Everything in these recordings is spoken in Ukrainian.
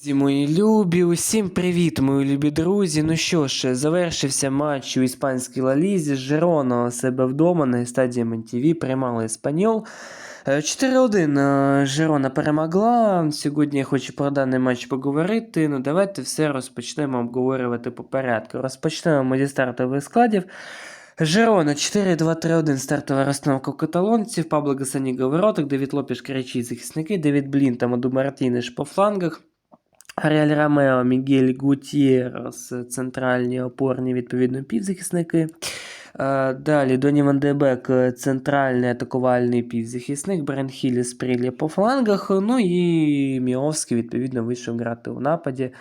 Друзі, мої любі, усім привіт, мої любі друзі. Ну що ж, завершився матч у іспанській лалізі. Жирона у себе вдома на стадії МНТВ приймали Еспаньол. Е, 4-1 е, Жирона перемогла. Сьогодні я хочу про даний матч поговорити. Ну давайте все розпочнемо обговорювати по порядку. Розпочнемо ми зі стартових складів. Жирона 4-2-3-1 стартова розстановка каталонців, Пабло Гасаніга в воротах, Девід Лопіш, Кричі захисники, Девід Блін та Маду Мартінеш по флангах. Реаль Ромео, Мігель Гутєрос, центральні опорні відповідно півзахисники. Е, Далі Доні Ван де е, центральний атакувальний півзахисник, Брен Хілі Спрілля по флангах, ну і Міовський, відповідно, вийшов грати у нападі.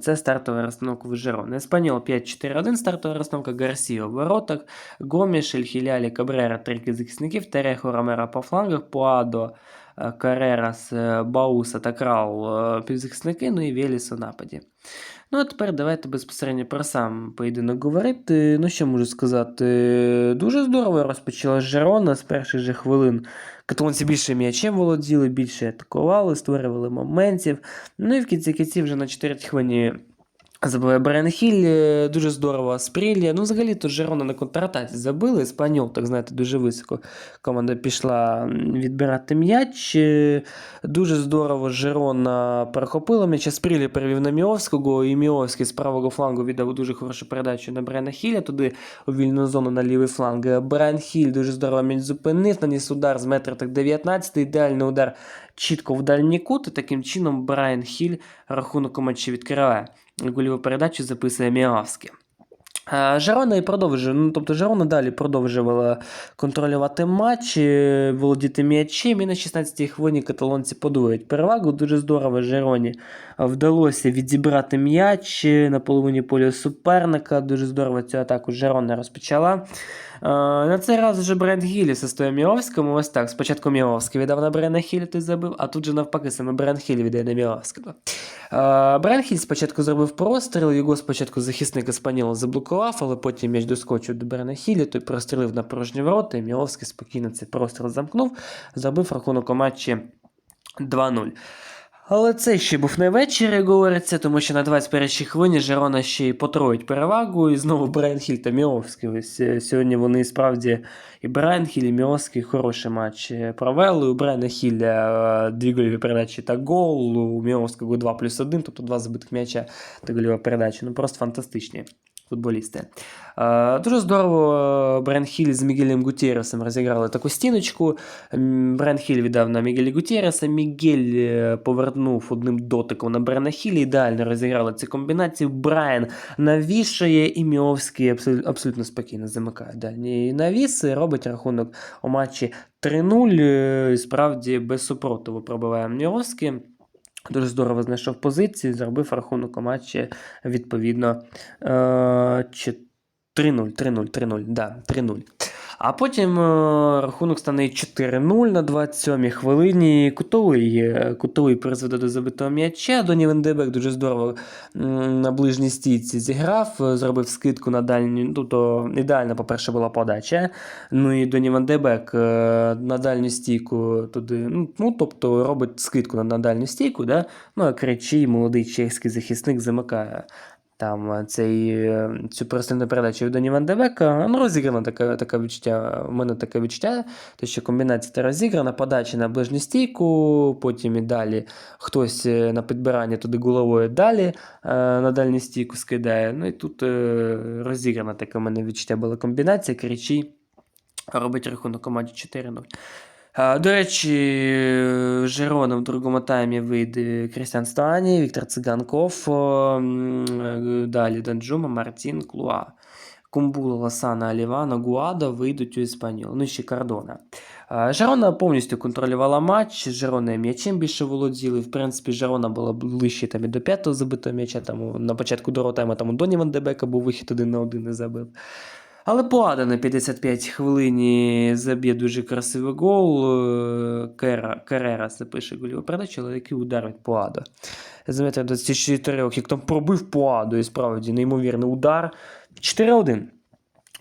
Це стартова розстановка в Жерон. Еспаньол 5-4-1, стартова розстановка Гарсіо в воротах, Гоміш, Ельхілялі, Кабрера, трійки захисників, Терехо Ромеро по флангах, Пуадо, Карерас, е, Бауса та Крал е, півзахисники, ну і Веліс у нападі. Ну, а тепер давайте безпосередньо про сам поєдинок говорити. Ну, що можу сказати? Дуже здорово розпочала Жерона з перших же хвилин. Каталонці більше м'ячем володіли, більше атакували, створювали моментів. Ну і в кінці кінців вже на 4 хвилині забиває Брайан Хіль, е, дуже здорово Спрілля. Ну, взагалі, то Жерона на контратаці забили. Спаньол, так знаєте, дуже високо. Команда пішла відбирати м'яч. Е, Дуже здорово Жерона перехопила м'яч. Спрілі перевів на Міовського, і Міовський з правого флангу віддав дуже хорошу передачу на Брайана Хіля, туди у вільну зону на лівий фланг. Брайан Хіль дуже здорово м'яч зупинив, наніс удар з метра так 19, ідеальний удар чітко в дальній кут, і таким чином Брайан Хіль рахунок матчі відкриває. Гольову передачу записує Міавський. Е, Жерона і продовжує. Ну, тобто Жерона далі продовжувала контролювати матч, володіти м'ячем. І на 16-й хвилині каталонці подвоюють перевагу. Дуже здорово Жероні вдалося відібрати м'яч на половині поля суперника. Дуже здорово цю атаку Жерона розпочала. Е, На цей раз вже Бренд Гілі стоїть Міовському. Ось так. Спочатку Міовський віддав на Брена Хілі, ти забив, а тут же навпаки саме Брен Хілі віддає на Міовського. Е, Брен Хіль спочатку зробив простріл, його спочатку захисник Іспаніла заблокував, але потім м'яч доскочив до Брена Хілі, той прострілив на порожні ворота, і Міловський спокійно цей простріл замкнув, забив рахунок у матчі 2-0. Але це ще був не вечір, як говориться, тому що на 21-й хвилині Жерона ще й потроїть перевагу, і знову Брайан Хіль та Міовський. Ось е, сьогодні вони справді і Брайан Хіль, і Міовський хороший матч е, провели. У Брайана Хілля е, дві гольові передачі та гол, у Міовського 2 плюс 1, тобто два забитих м'яча та гольова передача. Ну просто фантастичні футболісти. Е, Дуже здорово е, Брен Хіль з Мігелем Гутєресом розіграли таку стіночку. Брен Хіль віддав на Мігелі Гутєреса. Мігель е, повернув одним дотиком на Брена Хілі. Ідеально розіграли ці комбінації. Брайан навішує і Міовський абсолютно спокійно замикає дальній навіс. Робить рахунок у матчі 3-0. Е, Справді без супротиву пробиває Міовський. Дуже здорово знайшов позиції, зробив рахунок у матчі відповідно е, 3-0, 3-0, 3-0, да, 3-0. А потім е, рахунок стане 4-0 на 27-й хвилині. Кутовий, е, кутовий призведе до забитого м'яча. Доні Вендебек дуже здорово на ближній стійці зіграв, е, зробив скидку на дальню. Тобто ідеальна, по-перше, була подача. Ну і Доні Вандебек на дальню стійку туди. Ну, ну тобто робить скидку на, дальню стійку, да? ну а кричі, молодий чеський захисник замикає. Там е, цей, е, цю пересильну передачу від Доні Ван де Бека. Ну, розіграна таке, таке відчуття. У мене таке відчуття, то що комбінація та розіграна, подача на ближню стійку, потім і далі хтось е, на підбирання туди головою далі на дальню стійку скидає. Ну і тут розіграна така у мене відчуття була комбінація, кричі робить рахунок команді 4-0. До речі, е, в другому таймі вийде Крістіан Стані, Віктор Циганков, е, далі Данджума, Мартін, Клуа. Кумбула, Ласана, Алівана, Гуадо вийдуть у Іспанію, ну і ще Кардона. Жерона повністю контролювала матч, Жерона м'ячем більше володіли. В принципі, Жерона була ближче там, і до п'ятого забитого м'яча. Там, на початку другого тайму там у Доні Ван був вихід один на один не забив. Але Пуада на 55 хвилині заб'є дуже красивий гол. Е, Керера запише гольову передачу, але який удар від Пуада. З метра 24, як там пробив Пуаду, і справді неймовірний удар. 4-1.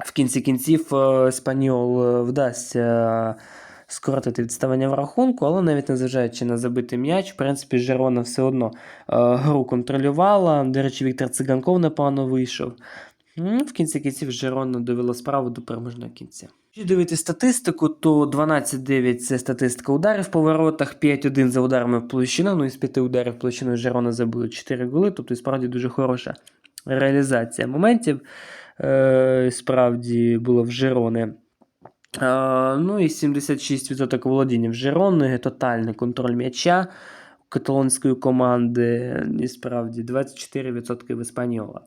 В кінці кінців е, Спаньол е, вдасться скоротити відставання в рахунку, але навіть незважаючи на забитий м'яч, в принципі, Жерона все одно гру контролювала. До речі, Віктор Циганков непогано вийшов. В кінці кінців Жерона довела справу до переможного кінця. Якщо дивитися статистику, то 12-9 це статистика ударів по воротах, 5-1 за ударами в площину. Ну, із 5 ударів в площину Жерона забили 4 голи, тобто і справді дуже хороша реалізація моментів. Е, справді було в Жерони. Е, ну і 76% володіння в Жерони, тотальний контроль м'яча каталонської команди, і справді 24% в Іспаньола.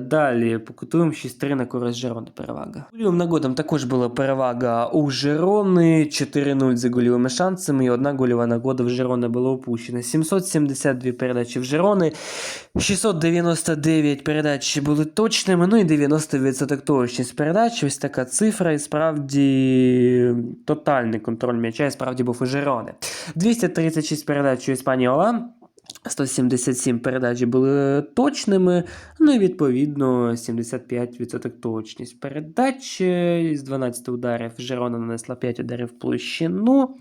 Далі по кутовим 6-3 на користь Жерони перевага. Голівим нагодом також була перевага у Жерони, 4-0 за гольовими шансами, і одна гольова нагода в Жерони була опущена. 772 передачі в Жерони, 699 передач були точними, ну і 90% точність передач. Ось така цифра, і справді тотальний контроль м'яча, і справді був у Жерони. 236 передач у Іспаніола. 177 передач були точними, ну і відповідно 75% точність передач з 12 ударів Жерона нанесла 5 ударів в площину.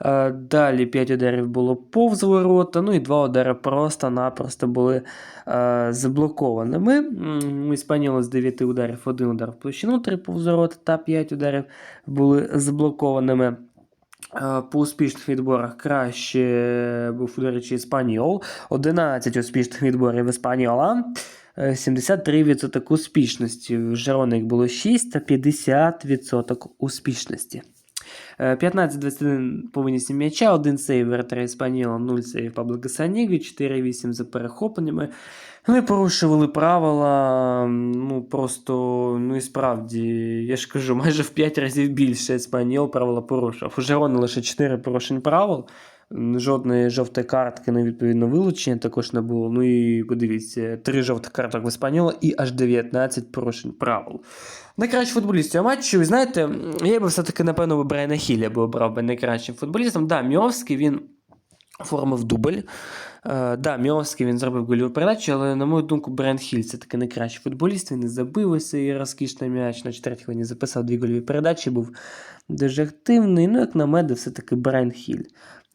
Е, Далі 5 ударів було повз ворота, ну і 2 удари просто-напросто були е, заблокованими. Іспаніола з 9 ударів 1 удар в площину, 3 повз ворота та 5 ударів були заблокованими. Е, По успішних відборах краще був, до речі, Іспаніол. 11 успішних відборів Іспаніола. Е, 73% успішності. В Жерони було 6 та 50% успішності. Е, 15-21 повинність м'яча, 1 сейв вратаря Іспаніола, 0 сейв Пабло Гасанігі, 4-8 за перехопленнями. Вони порушували правила, ну просто, ну і справді, я ж кажу, майже в 5 разів більше Еспаніол правила порушив. У Жерони лише 4 порушень правил, жодної жовтої картки на відповідно вилучення також не було. Ну і подивіться, 3 жовтих карток в Еспаніола і аж 19 порушень правил. Найкращий футболіст цього матчу, ви знаєте, я би все-таки, напевно, би Брайана Хілля обрав би найкращим футболістом. Да, Міовський він оформив дубль. Е, да, Міовський він зробив гольову передачу, але, на мою думку, Брент Хіль це таки найкращий футболіст. Він і забив ось цей розкішний м'яч. На четвертій хвилині записав дві гольові передачі, був дуже активний. Ну, як на мене, все-таки Брент Хіль.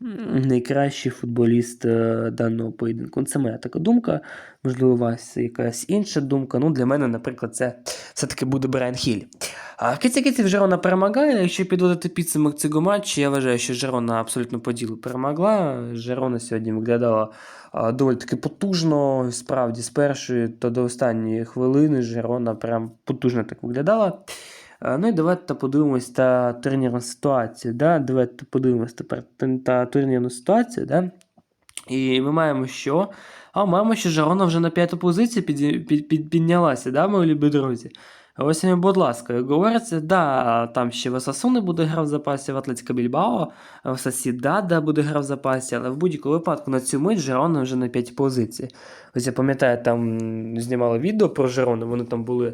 Найкращий футболіст е, даного поєдинку. Це моя така думка. Можливо, у вас якась інша думка. Ну, для мене, наприклад, це все-таки буде Брайан Хіль. Кінці кінців Жерона перемагає. Якщо підводити підсумок цього матчу, я вважаю, що Жерона абсолютно по ділу перемогла. Жерона сьогодні виглядала доволі таки потужно. Справді, з першої та до останньої хвилини Жерона прям потужно так виглядала. А, Ну і давайте подивимось та турнірну ситуацію. Да? Давайте подивимось тепер та- турнірну ситуацію. Да? І ми маємо що? А маємо, що Жерона вже на п'яту позицію під, під, під, піднялася, да, мої любі друзі? Ось, будь ласка, як говориться, да, там ще в Осасуни буде гра в запасі, в Атлетика Більбао, в Сосідада буде гра в запасі, але в будь-якому випадку на цю мить Жерона вже на п'ятій позиції. Ось я пам'ятаю, там знімали відео про Жерону, вони там були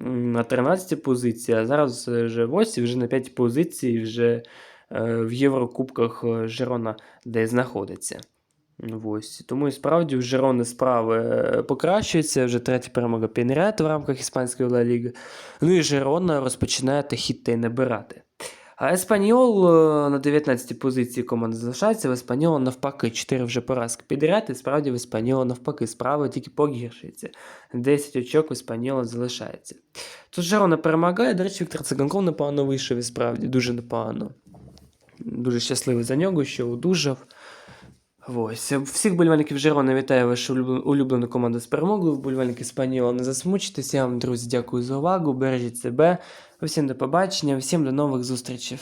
на 13 позиції, а зараз вже ось і вже на 5 позиції, вже е, в Єврокубках е, Жерона де знаходиться. Ось. Тому і справді у Жерони справи е, покращуються. Вже третя перемога підряд в рамках Іспанської Ла Ліги. Ну і Жерона розпочинає хіти набирати. А Еспаніол е, на 19-й позиції команда залишається. В Еспаньола навпаки 4 вже поразки підряд. І справді в Еспаньола навпаки справа тільки погіршується. 10 очок в Еспаньола залишається. Тут Жерона перемагає. До речі, Віктор Циганков непогано вийшов і справді дуже непогано. Дуже щасливий за нього, що одужав. Ось. Всіх болівальників Жирона вітаю вашу улюблену, команду з перемогою. Вболівальники Спаніола не засмучитесь. Я вам, друзі, дякую за увагу. Бережіть себе. Всім до побачення, всім до нових зустрічей.